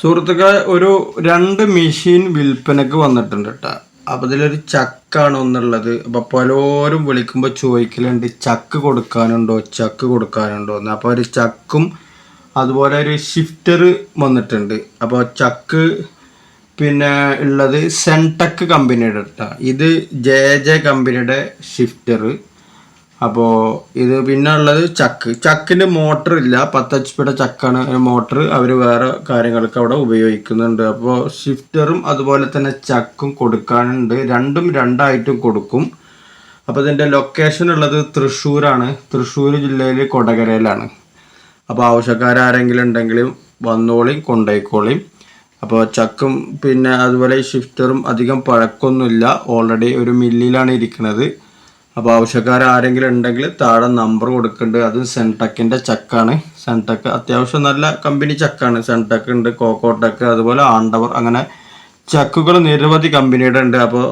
സുഹൃത്തുക്കളെ ഒരു രണ്ട് മെഷീൻ വിൽപ്പനക്ക് വന്നിട്ടുണ്ട് കേട്ടോ അപ്പോൾ ഇതിലൊരു ചക്കാണ് ഒന്നുള്ളത്. അപ്പോൾ പലരും വിളിക്കുമ്പോൾ ചോദിക്കലുണ്ട് ചക്ക് കൊടുക്കാനുണ്ടോ? ചക്ക് കൊടുക്കാനുണ്ടോ? എന്ന്. അപ്പോൾ ഒരു ചക്കും അതുപോലെ ഒരു ഷിഫ്റ്റർ വന്നിട്ടുണ്ട്. അപ്പോൾ ചക്ക് പിന്നെ ഉള്ളത് സെൻടെക് കമ്പനിയുടെ കേട്ടോ ഇത് ജെ ജെ കമ്പനിയുടെ ഷിഫ്റ്റർ അപ്പോൾ ഇത് പിന്നെ ഉള്ളത് ചക്ക്. ചക്കിന്റെ മോട്ടർ ഇല്ല. പത്ത് എച്ച് പിയുടെ ചക്കാണ്. മോട്ടർ അവർ വേറെ കാര്യങ്ങൾക്ക് അവിടെ ഉപയോഗിക്കുന്നുണ്ട്. അപ്പോൾ ഷിഫ്റ്ററും അതുപോലെ തന്നെ ചക്കും കൊടുക്കാനുണ്ട്. രണ്ടും രണ്ടായിട്ടും കൊടുക്കും. അപ്പോൾ ഇതിന്റെ ലൊക്കേഷൻ ഉള്ളത് തൃശ്ശൂരാണ്. തൃശ്ശൂർ ജില്ലയിൽ കൊടകരയിലാണ്. അപ്പോൾ ആവശ്യക്കാരെങ്കിലും ഉണ്ടെങ്കിലും വന്നോളിയും കൊണ്ടുപോയിക്കോളിയും അപ്പോൾ ചക്കും പിന്നെ അതുപോലെ ഷിഫ്റ്ററും അധികം പഴക്കമൊന്നുമില്ല ഓൾറെഡി ഒരു മില്ലിലാണ് ഇരിക്കുന്നത് അപ്പോൾ ആവശ്യക്കാർ ആരെങ്കിലും ഉണ്ടെങ്കിൽ താഴെ നമ്പർ കൊടുക്കുന്നുണ്ട് അത് സെൻടെക്കിന്റെ ചക്കാണ് സെൻടെക്ക് അത്യാവശ്യം നല്ല കമ്പനി ചക്കാണ് സെൻടെക്ക് ഉണ്ട് കോക്കോടെക്ക് അതുപോലെ ആണ്ടവർ അങ്ങനെ ചക്കുകൾ നിരവധി കമ്പനിയുടെ ഉണ്ട്. അപ്പോൾ